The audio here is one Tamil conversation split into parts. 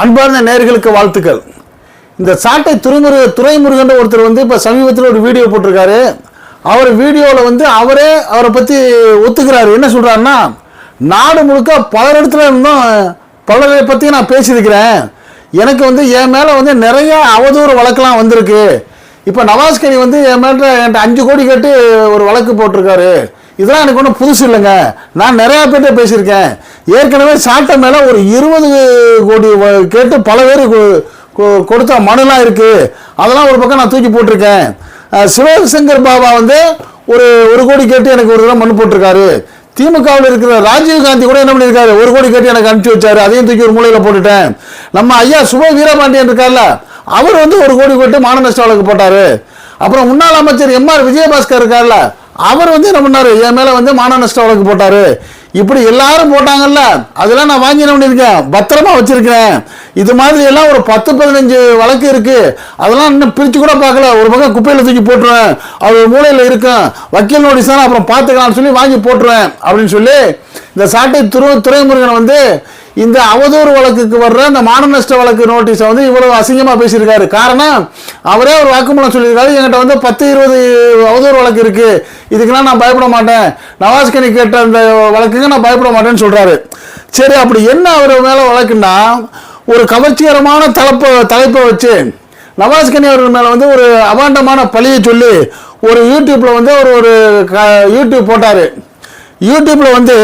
அன்பார்ந்த நேர்களுக்கு வாழ்த்துக்கள். இந்த சாட்டை துறைமுருக துறைமுருகன் ஒருத்தர் வந்து இப்போ சமீபத்தில் ஒரு வீடியோ போட்டிருக்காரு. அவர் வீடியோவில் வந்து அவரே அவரை பற்றி ஒத்துக்கிறாரு. என்ன சொல்கிறாருன்னா நாடு முழுக்க பல இடத்துல இருந்தும் பலரை பற்றி நான் பேசியிருக்கிறேன். எனக்கு வந்து என் மேலே வந்து நிறைய அவதூறு வழக்கெல்லாம் வந்திருக்கு. இப்போ நவாஸ்கனி வந்து என் மேலே என்கிட்ட அஞ்சு கோடி கேட்டு ஒரு வழக்கு போட்டிருக்காரு. இதெல்லாம் எனக்கு ஒன்றும் புதுசு இல்லைங்க. நான் நிறையா பேர்கிட்ட பேசியிருக்கேன். ஏற்கனவே சாட்டை மேலே ஒரு இருபது கோடி கேட்டு பல பேர் கொ- கொடுத்த மனுலாம் இருக்குது அதெல்லாம் ஒரு பக்கம் நான் தூக்கி போட்டிருக்கேன். சிவசங்கர் பாபா வந்து ஒரு ஒரு கோடி கேட்டு எனக்கு ஒரு தடவை மனு போட்டிருக்காரு. திமுகவில் இருக்கிற ராஜீவ் காந்தி கூட என்ன பண்ணியிருக்காரு? ஒரு கோடி கேட்டு எனக்கு அனுப்பிச்சி வச்சாரு. அதையும் தூக்கி ஒரு மூலையில் போட்டுட்டேன். நம்ம ஐயா சுப வீரபாண்டியன் இருக்கார்ல அவர் வந்து ஒரு கோடி கேட்டு மான நஷ்ட வழக்கு போட்டாரு. அப்புறம் முன்னாள் அமைச்சர் எம்ஆர் விஜயபாஸ்கர் இருக்கார்ல அவர் வந்து என்ன பண்ணார்? என் மேலே வந்து மான நஷ்ட வழக்கு போட்டார். இப்படி எல்லாரும் போட்டாங்கல்ல அதெல்லாம் நான் வாங்கி என்ன பண்ணியிருக்கேன் பத்திரமா வச்சிருக்கிறேன். இது மாதிரி எல்லாம் ஒரு பத்து பதினஞ்சு வழக்கு இருக்கு. அதெல்லாம் இன்னும் பிரிச்சு கூட பார்க்கல. ஒரு பக்கம் குப்பையில் தூக்கி போட்டுருவேன். அவர் மூலையில் இருக்கும். வக்கீல் நோட்டீஸ் தான் அப்புறம் பார்த்துக்கலாம்னு சொல்லி வாங்கி போட்டுருவேன் அப்படின்னு சொல்லி இந்த சாட்டை துரு துறைமுருகன் வந்து இந்த அவதூறு வழக்குக்கு வர்ற இந்த மான நஷ்ட வழக்கு நோட்டீஸை வந்து இவ்வளவு அசிங்கமாக பேசியிருக்காரு. காரணம் அவரே ஒரு வாக்குமூலம் சொல்லியிருக்காரு. என்கிட்ட வந்து பத்து இருபது அவதூறு வழக்கு இருக்கு. இதுக்கெல்லாம் நான் பயப்பட மாட்டேன். நவாஸ்கனி கேட்ட அந்த வழக்குங்க நான் பயப்பட மாட்டேன்னு சொல்றாரு. சரி அப்படி என்ன அவர் மேலே வழக்குன்னா ஒரு கவர்ச்சிகரமான தலைப்பை தலைப்பை வச்சு நவாஸ்கனி அவர்கள் மேலே வந்து ஒரு அபாண்டமான பழியை சொல்லி ஒரு யூடியூப்பில் வந்து அவர் ஒரு க- யூடியூப் போட்டார். யூடியூப்பில் வந்து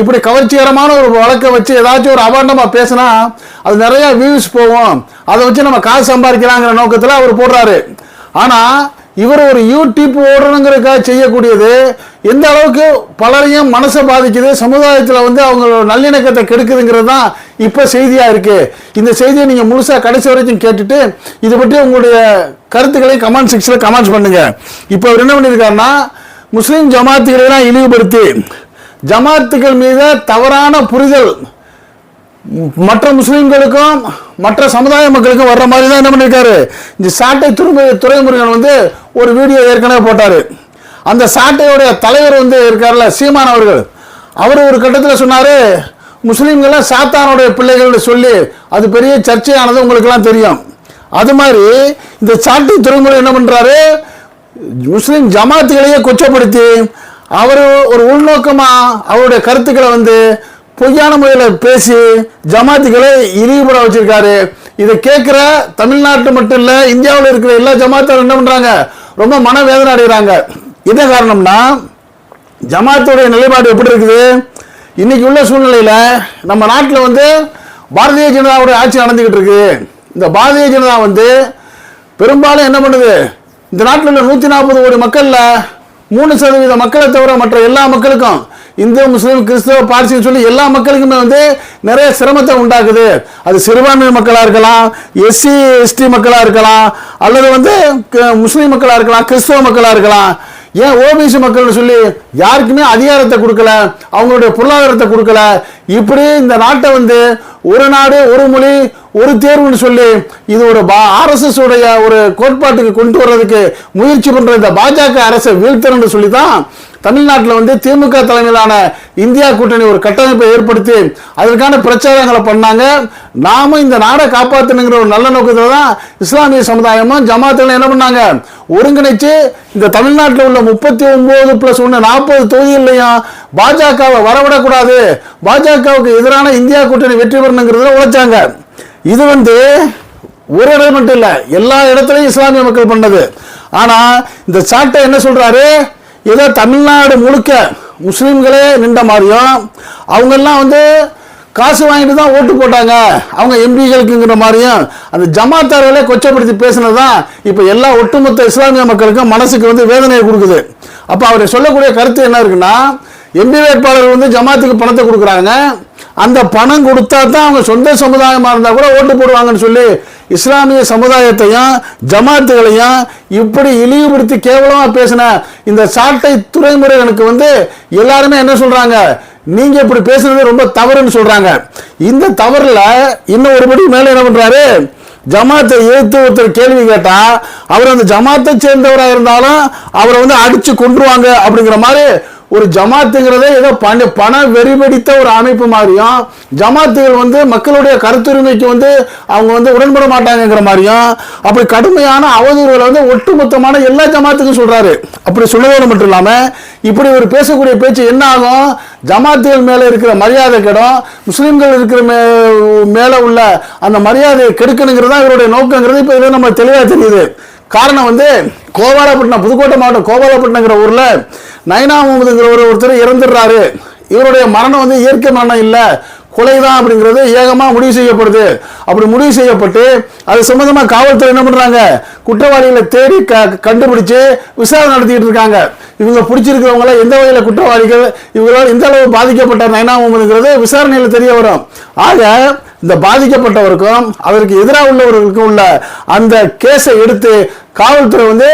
இப்படி கவர்ச்சிகரமான ஒரு வழக்கை வச்சு ஏதாச்சும் ஒரு அவார்டமாக பேசினா அது நிறைய வியூஸ் போகும். அதை வச்சு நம்ம காசு சம்பாதிக்கலாங்கிற நோக்கத்தில் அவர் போடுறாரு. ஆனால் இவர் ஒரு யூடியூப் ஓடணுங்கிறதுக்காக செய்யக்கூடியது எந்த அளவுக்கு பலரையும் மனசை பாதிக்குது சமுதாயத்தில் வந்து அவங்களோட நல்லிணக்கத்தை கெடுக்குதுங்கிறது தான் இப்போ செய்தியாக இருக்குது இந்த செய்தியை நீங்கள் முழுசாக கடைசி வரைக்கும் கேட்டுட்டு இதை பற்றி உங்களுடைய கருத்துக்களை கமெண்ட் செக்ஷனில் கமெண்ட்ஸ் பண்ணுங்கள் இப்போ அவர் என்ன பண்ணியிருக்காருன்னா முஸ்லீம் ஜமாத்துகளை எல்லாம் இழிவுபடுத்தி ஜமாத்துகள் மீது தவறான புரிதல். மற்ற முஸ்லீம்களுக்கும் மற்ற சமுதாய மக்களுக்கும் வர்ற மாதிரி தான் என்ன பண்ணியிருக்காரு இந்த சாட்டை துறை துறைமுருகன் வந்து ஒரு வீடியோ ஏற்கனவே போட்டார். அந்த சாட்டையோடைய தலைவர் வந்து இருக்கார்ல சீமான் அவர்கள். அவர் ஒரு கட்டத்தில் சொன்னார் முஸ்லீம்கள்லாம் சாத்தானுடைய பிள்ளைகள்னு சொல்லி அது பெரிய சர்ச்சையானது உங்களுக்கெல்லாம் தெரியும். அது மாதிரி இந்த சாட்டை துறைமுறை என்ன பண்ணுறாரு முஸ்லீம் ஜமாத்துகளையே கொச்சப்படுத்தி அவர் ஒரு உள்நோக்கமாக அவருடைய கருத்துக்களை வந்து பொய்யான முறையில் பேசி ஜமாத்துக்களை இழிவுபட வச்சிருக்காரு. இதை கேட்குற தமிழ்நாட்டு மட்டும் இல்லை இந்தியாவில் இருக்கிற எல்லா ஜமாத்தாரும் என்ன பண்ணுறாங்க ரொம்ப மனவேதனை அடைகிறாங்க என்ன காரணம்னா ஜமாத்துடைய நிலைப்பாடு எப்படி இருக்குது? இன்னைக்கு உள்ள சூழ்நிலையில் நம்ம நாட்டில் வந்து பாரதிய ஜனதாவுடைய ஆட்சி நடந்துக்கிட்டு இருக்கு. இந்த பாரதிய ஜனதா வந்து பெரும்பாலும் என்ன பண்ணுது? இந்த நாட்டில் உள்ள நூற்றி நாற்பது கோடி மக்களில் மூணு சதவீத மக்களை தவிர மற்ற எல்லா மக்களுக்கும் இந்து முஸ்லீம் கிறிஸ்தவ பார்சின்னு சொல்லி எல்லா மக்களுக்குமே வந்து நிறைய சிரமத்தை உண்டாக்குது. அது சிறுபான்மை மக்களாக இருக்கலாம் எஸ்சி எஸ்டி மக்களாக இருக்கலாம் அல்லது வந்து க- முஸ்லீம் மக்களாக இருக்கலாம் கிறிஸ்தவ மக்களாக இருக்கலாம். ஏன் ஓபிசி மக்கள்னு சொல்லி யாருக்குமே அதிகாரத்தை கொடுக்கல? அவங்களுடைய பொருளாதாரத்தை கொடுக்கல. இப்படி இந்த நாட்டை வந்து ஒரு நாடு ஒரு மொழி ஒரு தேர்வுன்னு சொல்லி இது ஒரு ஆர்எஸ்எஸ் உடைய ஒரு கோட்பாட்டுக்கு கொண்டு வர்றதுக்கு முயற்சி பண்ற இந்த பாஜக அரசை வீழ்த்தணும்னு சொல்லி தான் தமிழ்நாட்டில் வந்து திமுக தலைமையிலான இந்தியா கூட்டணி ஒரு கட்டமைப்பை ஏற்படுத்தி அதற்கான பிரச்சாரங்களை பண்ணாங்க. நாம இந்த நாடை காப்பாற்றணுங்கிற ஒரு நல்ல நோக்கத்தில் தான் இஸ்லாமிய சமுதாயமும் ஜமாத்துகளும் என்ன பண்ணாங்க? ஒருங்கிணைச்சு இந்த தமிழ்நாட்டில் உள்ள முப்பத்தி ஒன்பது பிளஸ் ஒன்று நாற்பது தொகுதிகளையும் பாஜகவை வரவிடக்கூடாது. பாஜகவுக்கு எதிரான இந்தியா கூட்டணி வெற்றி பெறணுங்கிறதுல உழைச்சாங்க. இது வந்து ஒரு இடம் மட்டும் இல்லை எல்லா இடத்துலையும் இஸ்லாமிய மக்கள் பண்ணது. ஆனா இந்த சாட்டை என்ன சொல்றாரு? ஏதோ தமிழ்நாடு முழுக்க முஸ்லீம்களே நின்ற மாதிரியும் அவங்கெல்லாம் வந்து காசு வாங்கிட்டு தான் ஓட்டு போட்டாங்க. அவங்க எம்பிகளுக்குங்கிற மாதிரியும் அந்த ஜமாத்தார்களே கொச்சப்படுத்தி பேசுனது தான் இப்போ எல்லா ஒட்டுமொத்த இஸ்லாமிய மக்களுக்கும் மனசுக்கு வந்து வேதனையை கொடுக்குது. அப்போ அவர் சொல்லக்கூடிய கருத்து என்ன இருக்குன்னா எம்பி வேட்பாளர் வந்து ஜமாத்துக்கு பணத்தை கொடுக்குறாங்க. அந்த பணம் கொடுத்தா தான் அவங்க சொந்த சமுதாயமாக இருந்தால் கூட ஓட்டு போடுவாங்கன்னு சொல்லி இஸ்லாமிய சமுதாயத்தையும் ஜமாத்துகளையும் இப்படி இழிவுபடுத்தி கேவலமாக பேசின இந்த சாட்டை துறைமுறைகளுக்கு வந்து எல்லாருமே என்ன சொல்கிறாங்க நீங்க இப்படி பேசுறது ரொம்ப தவறுன்னு சொல்றாங்க. இந்த தவறுல இன்னும் ஒருபடி மேல என்ன பண்றாரு? ஜமாத்தை எதிர்த்து ஒருத்தர் கேள்வி கேட்டா அவர் அந்த ஜமாத்தை சேர்ந்தவராக இருந்தாலும் அவரை வந்து அடிச்சு கொண்டுருவாங்க அப்படிங்கிற மாதிரி ஒரு ஜமாத்துங்கிறதே ஏதோ பண பண வெறிபிடித்த ஒரு அமைப்பு மாதிரியும் ஜமாத்துகள் வந்து மக்களுடைய கருத்துரிமைக்கு வந்து அவங்க வந்து உடன்பட மாட்டாங்கங்கிற மாதிரியும் அப்படி கடுமையான அவதூறுகளை வந்து ஒட்டுமொத்தமான எல்லா ஜமாத்துக்கும் சொல்கிறாரு அப்படி சொல்லுவது மட்டும் இல்லாமல் இப்படி ஒரு பேசக்கூடிய பேச்சு என்ன ஆகும்? ஜமாத்துகள் மேலே இருக்கிற மரியாதை கெடும் முஸ்லீம்கள் இருக்கிற மே மேலே உள்ள அந்த மரியாதையை கெடுக்கணுங்கிறது தான் இவருடைய நோக்கங்கிறது. இப்போ இதில் நம்ம தெளிவாக தெரியுது. காரணம் வந்து கோபாலப்பட்டினம் புதுக்கோட்டை மாவட்டம் கோபாலப்பட்டினங்கிற ஊரில் நயனா முகமதுங்கிற ஒரு ஒருத்தர் இறந்துடுறாரு. இவருடைய மரணம் வந்து இயற்கை மரணம் இல்லை கொலைதான் அப்படிங்கிறது ஏகமாக முடிவு செய்யப்படுது. அப்படி முடிவு செய்யப்பட்டு அது சம்மந்தமாக காவல்துறை என்ன பண்ணுறாங்க குற்றவாளிகளை தேடி க கண்டுபிடிச்சு விசாரணை நடத்திக்கிட்டு இருக்காங்க. இவங்க பிடிச்சிருக்கிறவங்கள எந்த வகையில் குற்றவாளிகள் இவங்களால் எந்த அளவு பாதிக்கப்பட்ட நயனா முகமதுங்கிறது விசாரணையில் தெரிய வரும். ஆக இந்த பாதிக்கப்பட்டவருக்கும் அதற்கு எதிராக உள்ளவர்களுக்கும் உள்ள அந்த கேஸை எடுத்து காவல்துறை வந்து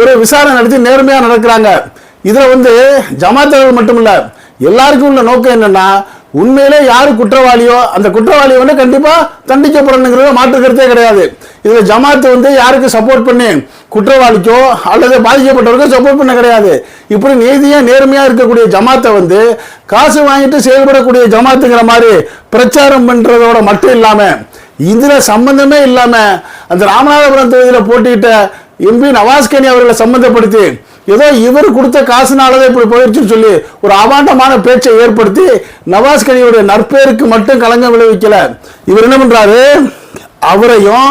ஒரு விசாரணை நடத்தி நேர்மையாக நடக்கிறாங்க. இதில் வந்து ஜமாத்தர்கள் மட்டும் இல்லை எல்லாருக்கும் உள்ள நோக்கம் என்னன்னா உண்மையிலே யாரு குற்றவாளியோ அந்த குற்றவாளி வந்து கண்டிப்பா தண்டிக்கப்படணுங்கிறத மாற்று கருத்தே கிடையாது. இதுல ஜமாத்து வந்து யாருக்கு சப்போர்ட் பண்ணி குற்றவாளிக்கோ அல்லது பாதிக்கப்பட்டவருக்கோ சப்போர்ட் பண்ண கிடையாது. இப்படி நீதியா நேர்மையா இருக்கக்கூடிய ஜமாத்தை வந்து காசு வாங்கிட்டு செயல்படக்கூடிய ஜமாத்துங்கிற மாதிரி பிரச்சாரம் பண்றதோட மட்டும் இல்லாம இதுல சம்பந்தமே இல்லாம அந்த ராமநாதபுரம் தொகுதியில போட்டியிட்ட எம்பி நவாஸ்கனி அவர்களை சம்பந்தப்படுத்தி ஏதோ இவர் கொடுத்த காசுனாலதான் இப்படி போயிடுச்சுன்னு சொல்லி ஒரு அபாண்டமான பேச்சை ஏற்படுத்தி நவாஸ்கனியுடைய நற்பேருக்கு மட்டும் களங்கம் விளைவிக்கல. இவர் என்ன பண்றாரு? அவரையும்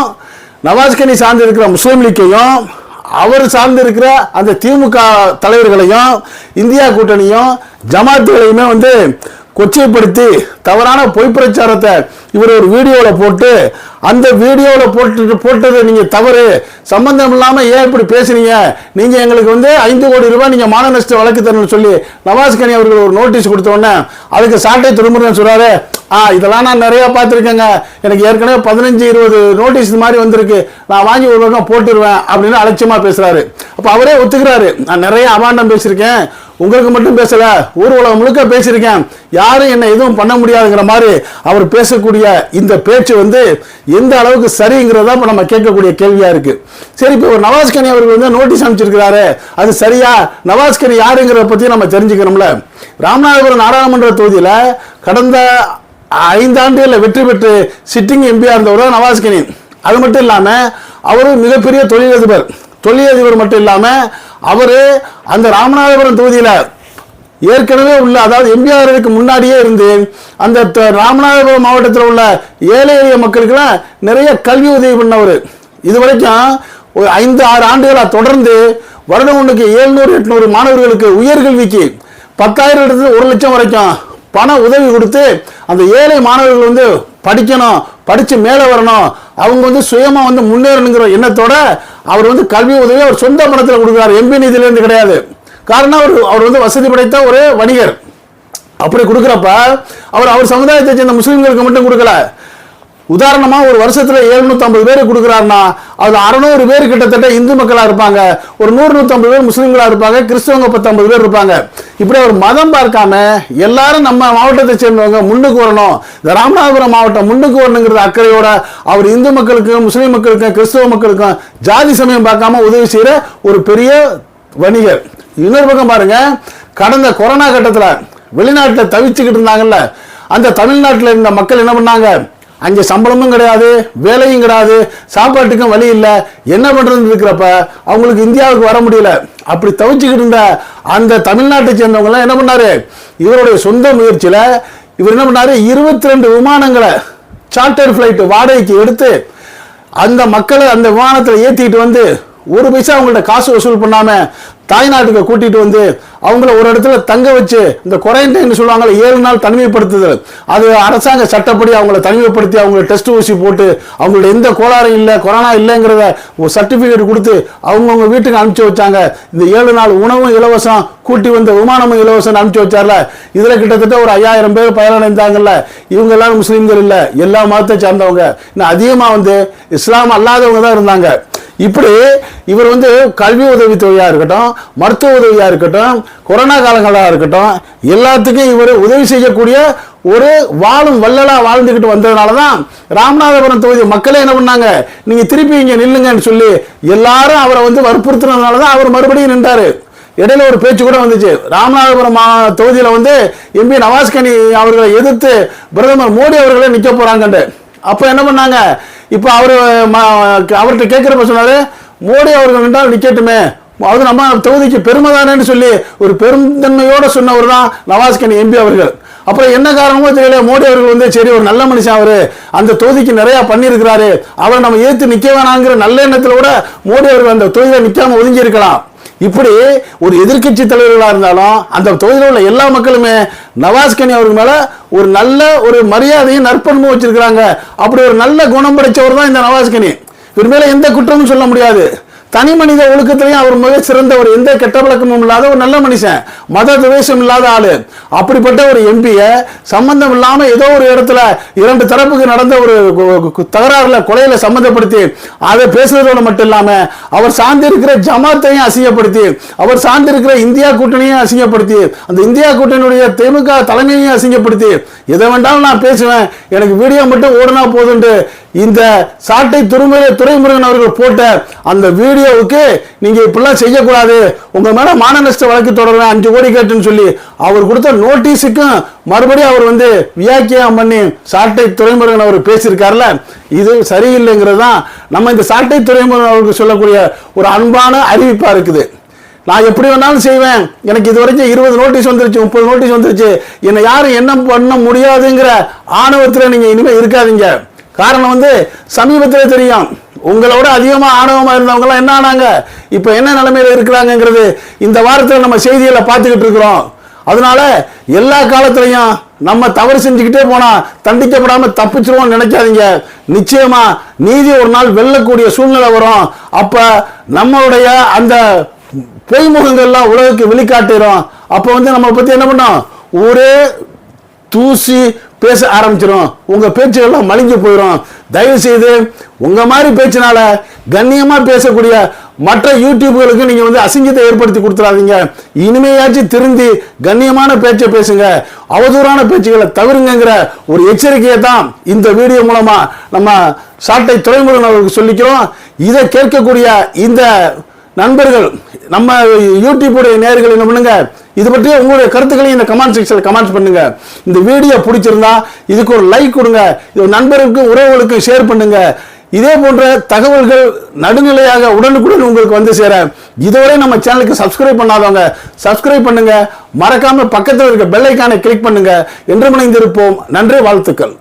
நவாஸ்கனி சார்ந்து இருக்கிற முஸ்லீம் லீக்கையும் அவர் சார்ந்து இருக்கிற அந்த திமுக தலைவர்களையும் இந்தியா கூட்டணியும் ஜமாத்துகளையுமே வந்து கொச்சைப்படுத்தி தவறான பொய் பிரச்சாரத்தை இவர் ஒரு வீடியோவில் போட்டு அந்த வீடியோவில் போட்டு போட்டது நீங்கள் தவறு. சம்பந்தம் இல்லாமல் ஏன் இப்படி பேசுனீங்க நீங்கள் எங்களுக்கு வந்து ஐந்து கோடி ரூபாய் நீங்கள் மான நஷ்ட வழக்கு தரணும்னு சொல்லி நவாஸ் கனி அவர்கள் ஒரு நோட்டீஸ் கொடுத்தோடனே அதுக்கு சாட்டை திருமுருகன் சொல்கிறாரு ஆ இதெல்லாம் நான் நிறையா பார்த்துருக்கேங்க. எனக்கு ஏற்கனவே பதினஞ்சு இருபது நோட்டீஸ் இந்த மாதிரி வந்திருக்கு. நான் வாங்கி ஒரு பக்கம் போட்டுருவேன் அப்படின்னு அலட்சியமாக பேசுகிறாரு அப்போ அவரே ஒத்துக்கிறாரு. நான் நிறைய அபாண்டம் பேசியிருக்கேன். உங்களுக்கு மட்டும் பேசல ஊர்வலம் முழுக்க பேசியிருக்கேன். யாரும் என்ன எதுவும் பண்ண முடியாதுங்கிற மாதிரி அவர் பேசக்கூடிய இந்த பேச்சு வந்து எந்த அளவுக்கு சரிங்கிறதா இப்போ நம்ம கேட்கக்கூடிய கேள்வியா இருக்கு. சரி இப்போ ஒரு நவாஸ்கனி அவர்கள் வந்து நோட்டீஸ் அனுப்பிச்சிருக்கிறாரு. அது சரியா? நவாஸ்கனி யாருங்கிறத பத்தி நம்ம தெரிஞ்சுக்கணும்ல. ராமநாதபுரம் நாடாளுமன்ற தொகுதியில கடந்த ஐந்தாண்டுகளில் வெற்றி பெற்று சிட்டிங் எம்பியா இருந்தவர் தான் நவாஸ்கனி அது மட்டும் இல்லாம அவரும் மிகப்பெரிய தொழிலதிபர். தொழிலதிபர் மட்டும் இல்லாம அவர் அந்த ராமநாதபுரம் தொகுதியில் ஏற்கனவே உள்ள அதாவது எம்பிஆருக்கு முன்னாடியே இருந்து அந்த த- ராமநாதபுரம் மாவட்டத்தில் உள்ள ஏழை எளிய மக்களுக்கெல்லாம் நிறைய கல்வி உதவி பண்ணவர். இது வரைக்கும் ஒரு ஐந்து ஆறு ஆண்டுகளாக தொடர்ந்து வருடம் ஒன்றுக்கு ஏழ்நூறு எட்நூறு மாணவர்களுக்கு உயர்கல்விக்கு பத்தாயிரம் இடத்துல ஒரு லட்சம் வரைக்கும் பண உதவி கொடுத்து அந்த ஏழை மாணவர்கள் வந்து படிக்கணும் படித்து மேலே வரணும். அவங்க வந்து சுயமாக வந்து முன்னேறணுங்கிற எண்ணத்தோட அவர் வந்து கல்வி உதவி அவர் சொந்த பணத்தில் கொடுக்குறாரு. எம்பி நிதியிலேருந்து கிடையாது. காரணம் அவர் அவர் வந்து வசதி படைத்த ஒரு வணிகர். அப்படி கொடுக்குறப்ப அவர் அவர் சமுதாயத்தை சேர்ந்த முஸ்லீம்களுக்கு மட்டும் கொடுக்கல. உதாரணமாக ஒரு வருஷத்தில் 750 பேர் கொடுக்குறாருன்னா அது அறுநூறு பேர் கிட்டத்தட்ட இந்து மக்களாக இருப்பாங்க. ஒரு நூறு நூற்றம்பது பேர் முஸ்லீம்களாக இருப்பாங்க. கிறிஸ்தவங்க பத்தொன்பது பேர் இருப்பாங்க. இப்படி ஒரு மதம் பார்க்காம எல்லாரும் நம்ம மாவட்டத்தை சேர்ந்தவங்க முன்னுக்கு வரணும். இந்த ராமநாதபுரம் மாவட்டம் முன்னுக்கு வரணுங்கிறது அக்கறையோட அவர் இந்து மக்களுக்கும் முஸ்லீம் மக்களுக்கும் கிறிஸ்துவ மக்களுக்கும் ஜாதி சமயம் பார்க்காம உதவி செய்கிற ஒரு பெரிய வணிகர். இன்னொரு பக்கம் பாருங்க கடந்த கொரோனா கட்டத்தில் வெளிநாட்டில் தவிச்சுக்கிட்டு இருந்தாங்கல்ல அந்த தமிழ்நாட்டில் இருந்த மக்கள் என்ன பண்ணாங்க? அங்கே சம்பளமும் கிடையாது வேலையும் கிடையாது சாப்பாட்டுக்கும் வழி இல்லை. என்ன பண்ணுறதுன்னு இருக்கிறப்ப அவங்களுக்கு இந்தியாவுக்கு வர முடியல. அப்படி தவிச்சுக்கிட்டு இருந்த அந்த தமிழ்நாட்டை சேர்ந்தவங்களாம் என்ன பண்ணாரு? இவருடைய சொந்த முயற்சியில் இவர் என்ன பண்ணாரு? இருபத்தி ரெண்டு விமானங்களை சார்ட்டர் ஃப்ளைட்டு வாடகைக்கு எடுத்து அந்த மக்களை அந்த விமானத்தில் ஏற்றிக்கிட்டு வந்து ஒரு பைசா அவங்கள்ட்ட காசு வசூல் பண்ணாம தாய்நாட்டுக்கு கூட்டிட்டு வந்து அவங்கள ஒரு இடத்துல தங்க வச்சு இந்த குவாரண்டைன் சொல்லுவாங்களே ஏழு நாள் தனிமைப்படுத்துதல். அது அரசாங்க சட்டப்படி அவங்கள தனிமைப்படுத்தி அவங்கள டெஸ்ட் ஊசி போட்டு அவங்களோட எந்த கோளாறும் இல்லை கொரோனா இல்லைங்கிறத ஒரு சர்டிஃபிகேட் கொடுத்து அவங்கவுங்க வீட்டுக்கு அனுப்பிச்சு வச்சாங்க. இந்த ஏழு நாள் உணவும் இலவசம் கூட்டி வந்த விமானமும் இலவசம் அனுப்பிச்சு வச்சார்ல. இதில் கிட்டத்தட்ட ஒரு ஐயாயிரம் பேர் பயனடைந்தாங்கல்ல. இவங்க எல்லாரும் முஸ்லீம்கள் இல்லை எல்லா மதத்தை சார்ந்தவங்க. இன்னும் அதிகமாக வந்து இஸ்லாம் அல்லாதவங்க தான் இருந்தாங்க. இப்படி இவர் வந்து கல்வி உதவி தொகையாக இருக்கட்டும் மருத்துவ உதவியாக இருக்கட்டும் கொரோனா காலங்களாக இருக்கட்டும் எல்லாத்துக்கும் இவர் உதவி செய்யக்கூடிய ஒரு வாழும் வள்ளலாக வாழ்ந்துக்கிட்டு வந்ததுனால தான் ராமநாதபுரம் தொகுதி மக்களே என்ன பண்ணாங்க? நீங்கள் திருப்பி இங்கே நில்லுங்கன்னு சொல்லி எல்லாரும் அவரை வந்து வற்புறுத்தினதுனால தான் அவர் மறுபடியும் நின்றாரு. இடையில ஒரு பேச்சு கூட வந்துச்சு. ராமநாதபுரம் மா- தொகுதியில் வந்து எம்பி நவாஸ்கனி அவர்களை எதிர்த்து பிரதமர் மோடி அவர்களே நிற்க போகிறாங்கன்ட்டு அப்போ என்ன பண்ணாங்க? இப்போ அவர் அவர்கிட்ட கேட்குறப்ப சொன்னார் மோடி அவர்கள் என்றால் நிக்கட்டுமே. அது நம்ம தொகுதிக்கு பெருமை தானேன்னு சொல்லி ஒரு பெருந்தன்மையோட சொன்னவர் தான் நவாஸ்கனி எம்பி அவர்கள். அப்புறம் என்ன காரணமோ தெரியல மோடி அவர்கள் வந்து சரி ஒரு நல்ல மனுஷன் அவரு. அந்த தொகுதிக்கு நிறைய பண்ணியிருக்கிறாரு. அவரை நம்ம ஏற்று நிக்க வேணாங்கிற நல்ல எண்ணத்துல கூட மோடி அவர்கள் அந்த தொகுதியில நிக்காம ஒதுங்கி இருக்கலாம் இப்படி ஒரு எதிர்க்கட்சி தலைவர்களா இருந்தாலும் அந்த தொகுதியில் உள்ள எல்லா மக்களுமே நவாஸ்கனி அவருக்கு மேல ஒரு நல்ல ஒரு மரியாதையும் நற்பண்பும் வச்சிருக்கிறாங்க. அப்படி ஒரு நல்ல குணம் படைச்சவர் தான் இந்த நவாஸ்கனி இவர் எந்த குற்றமும் சொல்ல முடியாது. தனி மனித ஒழுக்கத்திலையும் அவர் மிக சிறந்தவர். எந்த கெட்ட பழக்கமும் இல்லாத ஒரு நல்ல மனுஷன். மத துவேஷம் இல்லாத ஆளு. அப்படிப்பட்ட ஒரு எம்பிய சம்பந்தம் இல்லாம ஏதோ ஒரு இடத்துல இரண்டு தரப்புக்கு நடந்த ஒரு தகராறுல கொலையில சம்பந்தப்படுத்தி அதை பேசுறதோட மட்டும் இல்லாம அவர் சார்ந்திருக்கிற ஜமாத்தையும் அசிங்கப்படுத்தி அவர் சார்ந்திருக்கிற இந்தியா கூட்டணியும் அசிங்கப்படுத்தி அந்த இந்தியா கூட்டணியுடைய திமுக தலைமையையும் அசிங்கப்படுத்தி எதை வேண்டாலும் நான் பேசுவேன். எனக்கு வீடியோ மட்டும் ஓடுனா போதுண்டு. இந்த சாட்டை துறைமுறை துறைமுருகன் அவர்கள் போட்ட அந்த வீடியோ வீடியோவுக்கு நீங்கள் இப்படிலாம் செய்யக்கூடாது. உங்கள் மேலே மான நஷ்ட வழக்கு தொடர்றேன் அஞ்சு கோடி கேட்டுன்னு சொல்லி அவர் கொடுத்த நோட்டீஸுக்கும் மறுபடியும் அவர் வந்து வியாக்கியம் பண்ணி சாட்டை துறைமுருகன் அவர் பேசியிருக்காருல இது சரியில்லைங்கிறது தான் நம்ம இந்த சாட்டை துறைமுருகன் அவருக்கு சொல்லக்கூடிய ஒரு அன்பான அறிவிப்பாக இருக்குது. நான் எப்படி வேணாலும் செய்வேன். எனக்கு இது வரைக்கும் இருபது நோட்டீஸ் வந்துருச்சு முப்பது நோட்டீஸ் வந்துருச்சு. என்னை யாரும் என்ன பண்ண முடியாதுங்கிற ஆணவத்தில் நீங்கள் இனிமேல் இருக்காதீங்க. காரணம் வந்து சமீபத்தில் தெரியும். உங்களோட அதிகமாக ஆணவமாக இருந்தவங்க என்ன ஆனாங்க? இப்போ என்ன நிலைமையில் இருக்கிறாங்கங்கிறது இந்த வாரத்தில் நம்ம செய்திகளை பார்த்துக்கிட்டு இருக்கிறோம். அதனால எல்லா காலத்திலையும் நம்ம தவறு செஞ்சுக்கிட்டே போனால் தண்டிக்கப்படாமல் தப்பிச்சிருவோம் நினைக்காதீங்க. நிச்சயமா நீதி ஒரு நாள் வெல்லக்கூடிய சூழ்நிலை வரும். அப்போ நம்மளுடைய அந்த பொய்முகங்கள்லாம் உலகுக்கு வெளிக்காட்டிடும் அப்போ வந்து நம்ம பற்றி என்ன பண்ணோம்? ஊரே தூசி பேச ஆரம்பிச்சிடும் உங்க பேச்சுகள்லாம் மலிஞ்சு போயிடும் தயவு செய்து உங்க மாதிரி பேச்சினால கண்ணியமா பேசக்கூடிய மற்ற யூடியூப்களுக்கு நீங்க வந்து அசிங்கத்தை ஏற்படுத்தி கொடுத்துறாதீங்க. இனிமையாச்சும் திருந்தி கண்ணியமான பேச்சை பேசுங்க. அவதூறான பேச்சுகளை தவிருங்கிற ஒரு எச்சரிக்கையை தான் இந்த வீடியோ மூலமா நம்ம சாட்டை துறைமுருகன் அவர்களுக்கு சொல்லிக்கிறோம். இதை கேட்கக்கூடிய இந்த நண்பர்கள் நம்ம யூடியூபுடைய நேர்கள் என்ன பண்ணுங்க? இது பற்றி உங்களுடைய கருத்துக்களையும் இந்த கமெண்ட் செக்ஷனில் கமெண்ட்ஸ் பண்ணுங்க. இந்த வீடியோ பிடிச்சிருந்தா இதுக்கு ஒரு லைக் கொடுங்க. இது நண்பருக்கு உறவுகளுக்கு ஷேர் பண்ணுங்க. இதே போன்ற தகவல்கள் நடுநிலையாக உடனுக்குடன் உங்களுக்கு வந்து சேர இதுவரை நம்ம சேனலுக்கு சப்ஸ்கிரைப் பண்ணாதவங்க சப்ஸ்கிரைப் பண்ணுங்க. மறக்காம பக்கத்தில் இருக்க பெல்லைக்கான கிளிக் பண்ணுங்க. என்று முனைந்திருப்போம் நன்றி வாழ்த்துக்கள்.